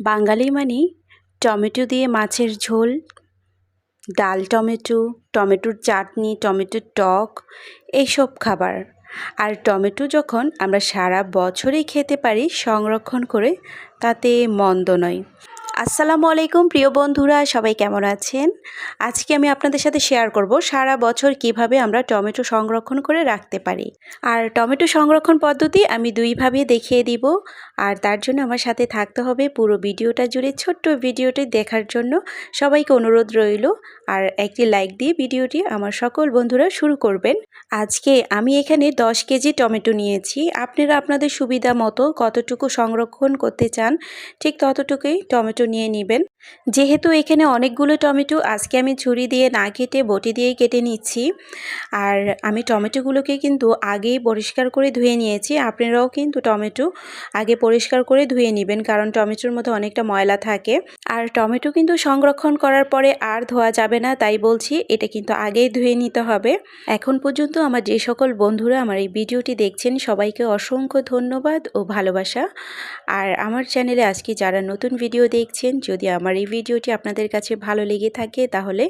বাঙালি মানে টমেটো দিয়ে মাছের ঝোল, ডাল টমেটো, টমেটোর চাটনি, টমেটোর টক, এইসব খাবার। আর টমেটো যখন আমরা সারা বছরই খেতে পারি, সংরক্ষণ করে তাতে মন্দ নয়। আসসালামু আলাইকুম, প্রিয় বন্ধুরা, সবাই কেমন আছেন? আজকে আমি আপনাদের সাথে শেয়ার করব সারা বছর কীভাবে আমরা টমেটো সংরক্ষণ করে রাখতে পারি। আর টমেটো সংরক্ষণ পদ্ধতি আমি দুইভাবে দেখিয়ে দিব, আর তার জন্য আমার সাথে থাকতে হবে পুরো ভিডিওটা জুড়ে ছোট্ট ভিডিওটি দেখার জন্য সবাইকে অনুরোধ রইল, আর একটি লাইক দিয়ে ভিডিওটি আমার সকল বন্ধুরা শুরু করবেন। আজকে আমি এখানে 10 কেজি টমেটো নিয়েছি, আপনারা আপনাদের সুবিধা মতো কতটুকু সংরক্ষণ করতে চান, ঠিক ততটুকুই টমেটো নিয়ে নেবেন। যেহেতু এখানে অনেকগুলো টমেটো, আজকে আমি ছুরি দিয়ে না কেটে বটি দিয়েই কেটে নিচ্ছি। আর আমি টমেটোগুলোকে কিন্তু আগেই পরিষ্কার করে ধুয়ে নিয়েছি। আপনারাও কিন্তু টমেটো আগে পরিষ্কার করে ধুয়ে নেবেন, কারণ টমেটোর মধ্যে অনেকটা ময়লা থাকে। আর টমেটো কিন্তু সংরক্ষণ করার পরে আর ধোয়া যাবে না, তাই বলছি এটা কিন্তু আগেই ধুয়ে নিতে হবে। এখন পর্যন্ত আমার যে সকল বন্ধুরা আমার এই ভিডিওটি দেখছেন, সবাইকে অসংখ্য ধন্যবাদ ও ভালোবাসা। আর আমার চ্যানেলে আজকে যারা নতুন ভিডিও দেখছেন যদি আমার এই ভিডিওটি আপনাদের কাছে ভালো লেগে থাকে, তাহলে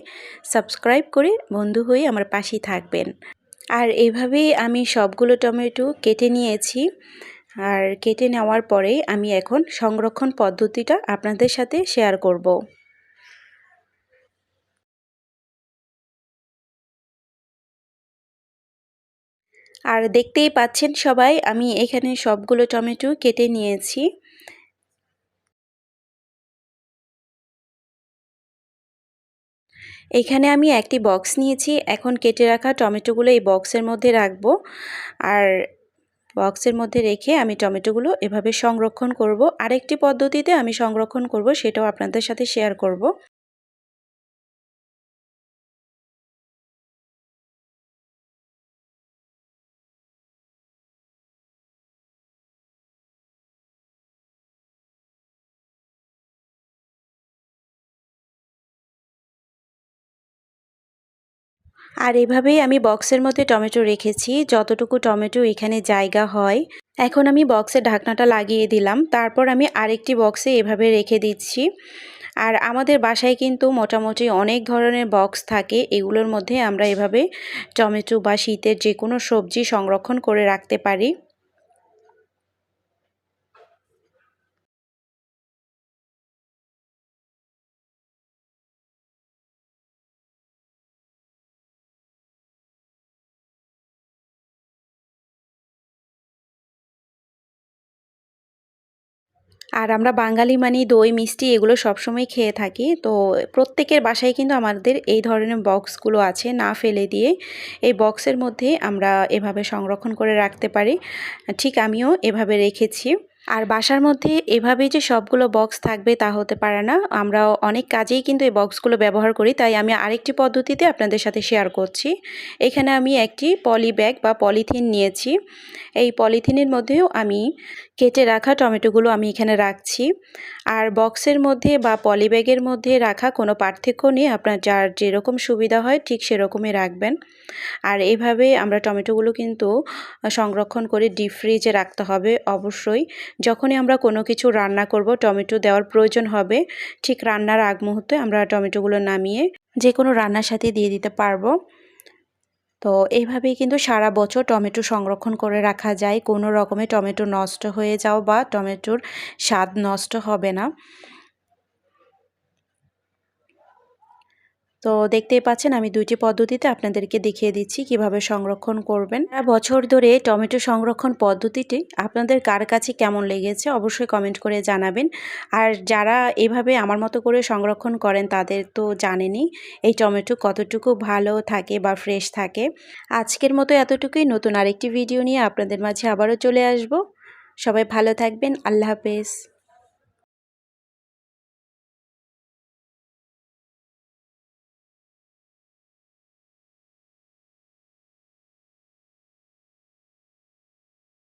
সাবস্ক্রাইব করে বন্ধু হয়ে আমার পাশেই থাকবেন। আর এভাবেই আমি সবগুলো টমেটো কেটে নিয়েছি। আর কেটে নেওয়ার পরে আমি এখন সংরক্ষণ পদ্ধতিটা আপনাদের সাথে শেয়ার করব। আর দেখতেই পাচ্ছেন সবাই, আমি এখানে সবগুলো টমেটো কেটে নিয়েছি। এখানে আমি একটি বক্স নিয়েছি। এখন কেটে রাখা টমেটোগুলো এই বক্সের মধ্যে রাখব। আর বক্সের মধ্যে রেখে আমি টমেটোগুলো এভাবে সংরক্ষণ করব। আরেকটি পদ্ধতিতে আমি সংরক্ষণ করব, সেটাও আপনাদের সাথে শেয়ার করব। আর এভাবেই আমি বক্সের মধ্যে টমেটো রেখেছি, যতটুকু টমেটো এখানে জায়গা হয়। এখন আমি বক্সের ঢাকনাটা লাগিয়ে দিলাম, তারপর আমি আরেকটি বক্সে এভাবে রেখে দিচ্ছি। আর আমাদের বাসায় কিন্তু মোটামুটি অনেক ধরনের বক্স থাকে, এগুলোর মধ্যে আমরা এভাবে টমেটো বা শীতের যে কোনো সবজি সংরক্ষণ করে রাখতে পারি। আর আমরা বাঙালি মানে দই, মিষ্টি এগুলো সবসময় খেয়ে থাকি। তো প্রত্যেকের বাসায় কিন্তু আমাদের এই ধরনের বক্সগুলো আছে না ফেলে দিয়ে। এই বক্সের মধ্যে আমরা এভাবে সংরক্ষণ করে রাখতে পারি। ঠিক আমিও এভাবে রেখেছি। আর বাসার মধ্যে এভাবেই যে সবগুলো বক্স থাকবে তা হতে পারে না। আমরা অনেক কাজেই কিন্তু এই বক্সগুলো ব্যবহার করি, তাই আমি আরেকটি পদ্ধতিতে আপনাদের সাথে শেয়ার করছি। এখানে আমি একটি পলি ব্যাগ বা পলিথিন নিয়েছি। এই পলিথিনের মধ্যেও আমি কেটে রাখা টমেটোগুলো আমি এখানে রাখছি। আর বক্সের মধ্যে বা পলিব্যাগের মধ্যে রাখা কোনো পার্থক্য নেই। আপনার যার যেরকম সুবিধা হয় ঠিক সেরকমই রাখবেন। আর এভাবে আমরা টমেটোগুলো কিন্তু সংরক্ষণ করে ডিপ ফ্রিজে রাখতে হবে অবশ্যই। যখনই আমরা কোনো কিছু রান্না করব, টমেটো দেওয়ার প্রয়োজন হবে, ঠিক রান্নার আগ মুহূর্তে আমরা টমেটোগুলো নামিয়ে যে কোনো রান্নার সাথে দিয়ে দিতে পারব। তো এইভাবেই কিন্তু সারা বছর টমেটো সংরক্ষণ করে রাখা যায়। কোনো রকমে টমেটো নষ্ট হয়ে যাও বা টমেটোর স্বাদ নষ্ট হবে না। তো দেখতেই পাচ্ছেন আমি দুইটি পদ্ধতিতে আপনাদেরকে দেখিয়ে দিচ্ছি কীভাবে সংরক্ষণ করবেন। বছর ধরে টমেটো সংরক্ষণ পদ্ধতিটি আপনাদের কার কাছে কেমন লেগেছে অবশ্যই কমেন্ট করে জানাবেন। আর যারা এভাবে আমার মতো করে সংরক্ষণ করেন তাদের তো জানেনই এই টমেটো কতটুকু ভালো থাকে বা ফ্রেশ থাকে। আজকের মতো এতটুকুই। নতুন আরেকটি ভিডিও নিয়ে আপনাদের মাঝে আবারও চলে আসব। সবাই ভালো থাকবেন। আল্লাহ হাফেজ।